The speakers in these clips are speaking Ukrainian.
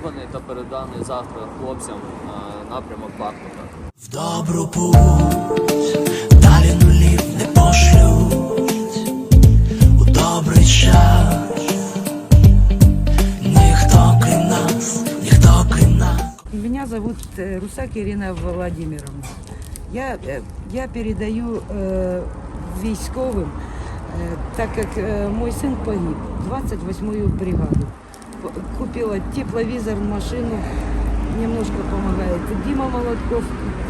придбаний та переданий завтра хлопцям на напрямок Бахмута. В добру путь, далі нулів не пошлють у добрий час. Ніхто крім нас, ніхто крім нас. Меня зовут э, Русак Ирина Владимировна. Я, э, я передаю э, військовым, э, так как э, мой сын погиб, 28-ю бригаду. Купила тепловизор, машину, немножко помогает. Дима Молотков,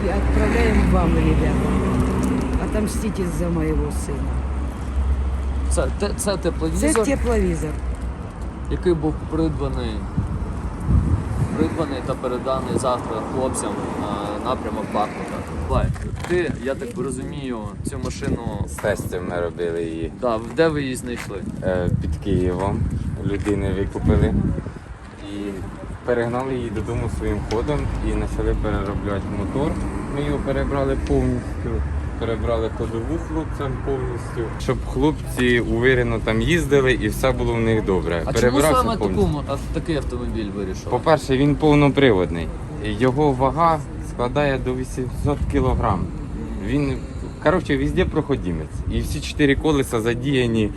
и отправляем вам, ребята. Отомстите за моего сына. Це, те- це Це тепловізор, тепловизор. який був придбаний, придбаний та переданий завтра хлопцям на напрямок Бахмута. Лай, ти, я так розумію, цю машину. З тестів ми робили її Да, де ви її знайшли? е, під Києвом. Людини викупили і перегнали її додому своїм ходом і почали переробляти мотор. Ми його перебрали повністю, перебрали ходову хлопцям повністю, щоб хлопці уверено там їздили і все було в них добре. А чому Перебрався саме повністю. таку, а такий автомобіль вирішив? По-перше, він повноприводний. Його вага складає до 800 кг. Він, коротше, везде проходимець. І всі чотири колеса задіяні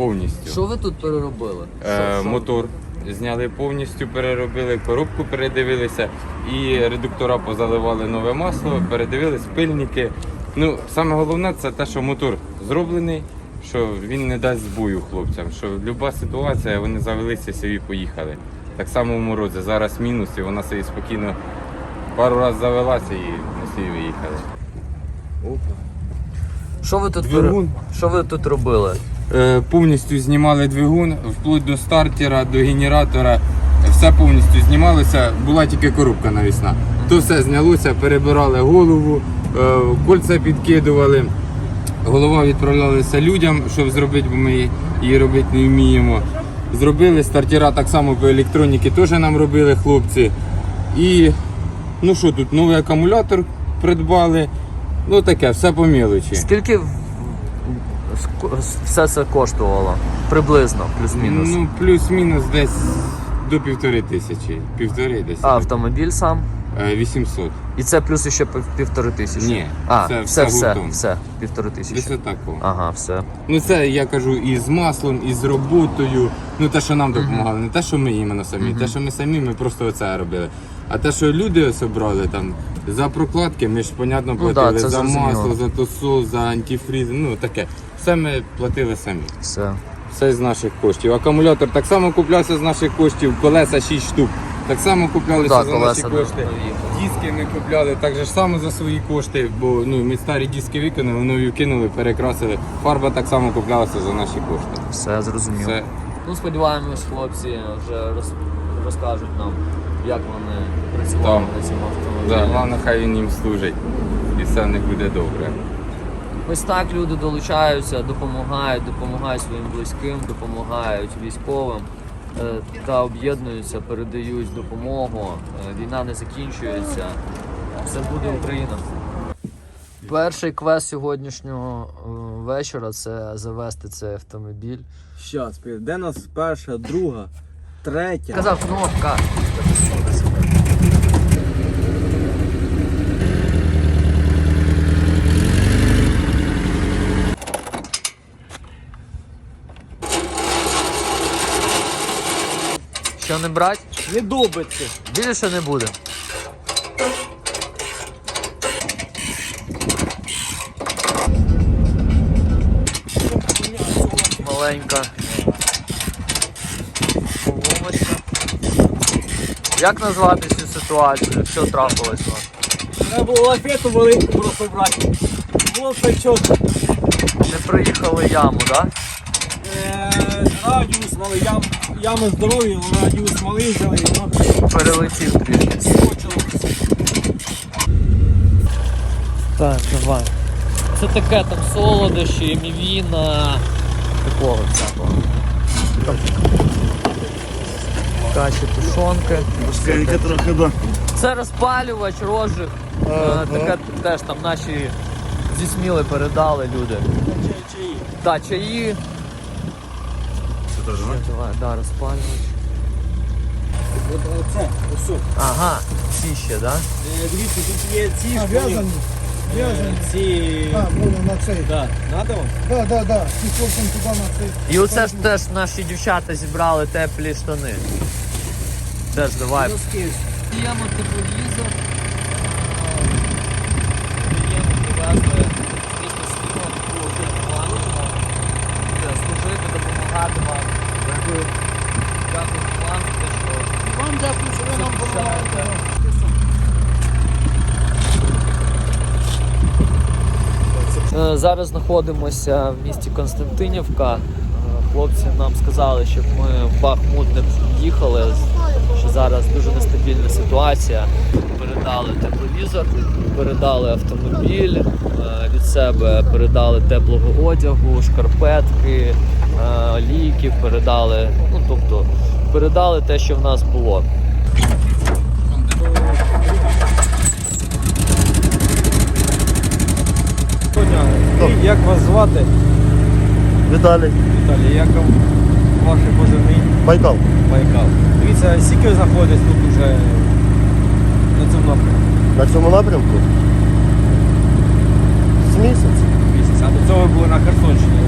повністю. Що ви тут переробили? Е, мотор зняли повністю, переробили, коробку передивилися і редуктора позаливали нове масло, передивились пильники. Ну, саме головне це те, що мотор зроблений, що він не дасть збою хлопцям, що будь-яка ситуація, вони завелися собі поїхали. Так само в морозі. Зараз мінус, і вона собі спокійно пару разів завелася і на собі виїхали. Що ви тут Двигун. Що ви тут робили? Е, повністю знімали двигун, вплоть до стартера, до генератора. Все повністю знімалося, була тільки коробка навісна. То все знялося, перебирали голову, е, кольця підкидували. Голова відправлялася людям, щоб зробити, бо ми її робити не вміємо. Зробили стартера так само по електроніки теж нам робили хлопці. І ну що тут, новий акумулятор придбали. Ну таке, все по мілочі. Скільки все це коштувало? Приблизно, плюс-мінус. Ну, плюс-мінус десь до півтори тисячі. Півтори десь. а автомобіль сам? Е, 800. І це плюс ще пів- півтори тисячі. Ні, а, це все, все все, гуртом. все, півтори Десь тисячі. отако. Ага, все. Ну це я кажу і з маслом, і з роботою. Ну те, що нам допомагали, не те, що ми іменно самі, те, що ми самі, ми просто оце робили. А те, що люди ось обрали там за прокладки, ми ж понятно Ну да, платили це за зрозуміло. масло, за тосол, за антифріз, ну таке. Все ми платили самі. Все. Все з наших коштів. Акумулятор так само куплявся з наших коштів, колеса 6 штук. Так само куплялися Да, за наші кошти. Диски ми купляли так же ж само за свої кошти, бо ну, ми старі диски викинули, нові кинули, перекрасили. Фарба так само куплялася за наші кошти. Все зрозуміло. Це Ну, сподіваємось, хлопці вже роз... розкажуть нам, як вони працювали на цьому да, головне, хай він їм служить. І все в них буде добре. Ось так люди долучаються, допомагають, допомагають своїм близьким, допомагають військовим та об'єднуються, передають допомогу. Е, Війна не закінчується. Все буде Україна. Перший квест сьогоднішнього е, вечора це завести цей автомобіль. Щас, де нас перша, друга, третя? Казав кнопка. Що не брать? Не добиться. Більше не буде. Маленька. Поломочка. Як назвати цю ситуацію? Що трапилось у вас? Треба було лафету велику просто брати. Було чітко. Не проїхали яму, так? Е, радіус малий, ям, ями здорові, але радіус малий взяли, і воно Перелетів трішки. Так, давай. Це таке там солодощі, мівіна, такого всякого. Там Каші, тушонки. Скоренько трохи, да. Це розпалювач, розжиг. Е, Таке теж там наші зі сміли передали люди. Та чаї. Це теж, да? Давай, да, розпалювач. От, оце 500. Ага, ці ще, так? Да? Е, Дивіться, тут є ці А, ж в'язані? е, В'язані. Ці... А, воно на цей. Да. Надо вам? Да, да, да. Ці хлопцям туди на цей. І оце ж теж наші дівчата зібрали теплі штани. Теж давай. Даємо тепловізор. Даємо привезли таку один планку. Служити, допомагати вам. Дякую. Дякую вам за те, що Вам дякую, що ви нам допомагаєте. Е, Зараз знаходимося в місті Константинівка. Е, Хлопці нам сказали, щоб ми в Бахмут не їхали, що зараз дуже нестабільна ситуація. Передали тепловізор, передали автомобіль, е, від себе передали теплого одягу, шкарпетки, е, ліки, передали, ну тобто передали те, що в нас було. Як вас звати? Віталій, Віталій, як вам ваші позивний Байкал. Байкал? Дивіться, скільки ви знаходитесь тут уже на цьому напрямку? На цьому напрямку з місяць. Місяць. А до цього ви були на Херсонщині.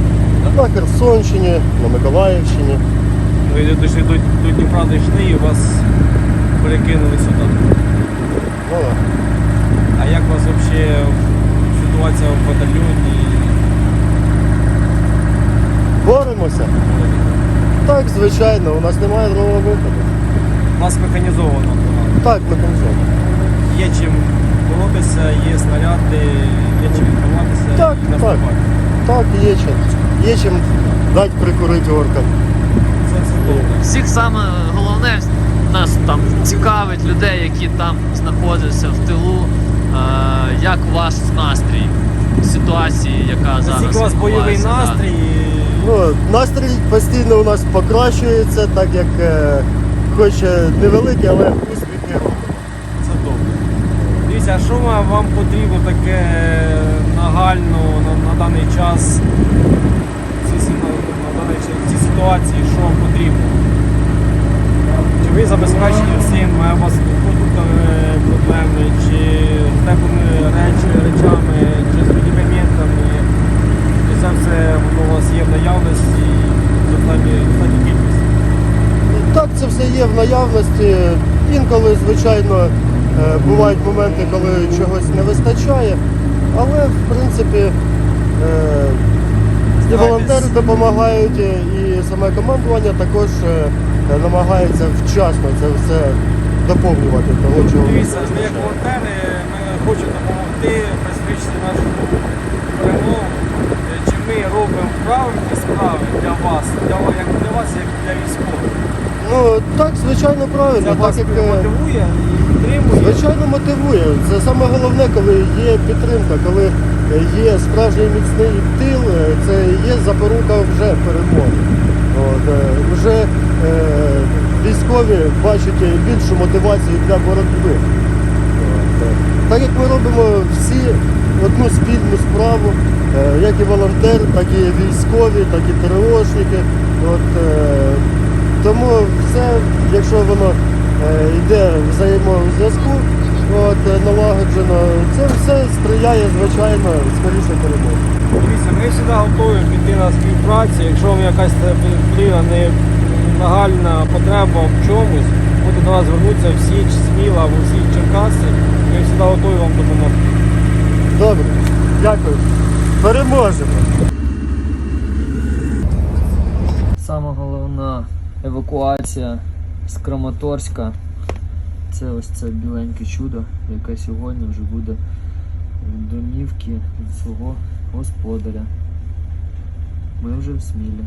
На Херсонщині, на Миколаївщині. Ви дійшли до, до Дніпра дійшли і вас перекинули сюди. Ну, да. А як у вас взагалі ситуація в батальйоні? Боремося. Так, звичайно, у нас немає другого виходу. У вас механізовано. Так, механізовано. Є чим боротися, є снаряди, є чим ховатися Так, і наступати. Так, є чим. Є чим дати прикурити оркам. Це все добре. Всіх саме головне нас там цікавить людей, які там знаходяться в тилу. Е, як ваш настрій в ситуації, яка зараз Наскільки у вас бойовий відбувається, да? настрій? Ну, настрій постійно у нас покращується, так як е, хоч е, невеликий, але успіхи. Це добре. Дивіться, а що вам потрібно таке нагально на, на даний час в цій, ситуації, що вам потрібно? Чи ви забезпечені всім, у вас продуктами проблеми, чи з теплими реч, речами, чи з медикаментами? Чи це все воно у вас є в наявності в достатній достатній кількості? Так, це все є в наявності. Інколи, звичайно, е, бувають моменти, коли чогось не вистачає, але в принципі е, і волонтери допомагають, е, і саме командування також намагається вчасно це все доповнювати того, чого Дивіться, ми як волонтери, ми хочемо допомогти пришвидшити нашу перемогу. Чи ми робимо правильні справи для вас, для, як для вас, як для військових? Ну так, звичайно, Це правильно, так як е, мотивує і підтримує. Звичайно, мотивує. Це саме головне, коли є підтримка, коли є справжній міцний тил, е, це є запорука вже перемоги. От, е, вже е, військові бачать більшу мотивацію для боротьби. От, так як ми робимо всі одну спільну справу, е, як і волонтери, так і військові, так і ТРОшники. От, е, тому все, якщо воно е, йде взаємозв'язку, от, е, налагоджено, це все сприяє, звичайно, скоріше перемоги. Дивіться, ми завжди готові піти на співпрацю. Якщо вам якась потрібна не нагальна потреба в чомусь, можете до нас звернутися всі чи сміло або всі Черкаси. Ми завжди готові вам допомогти. Добре, дякую. Переможемо! Сама головна евакуація з Краматорська. Це ось це біленьке чудо, яке сьогодні вже буде в домівці свого господаря. Ми вже в смілі.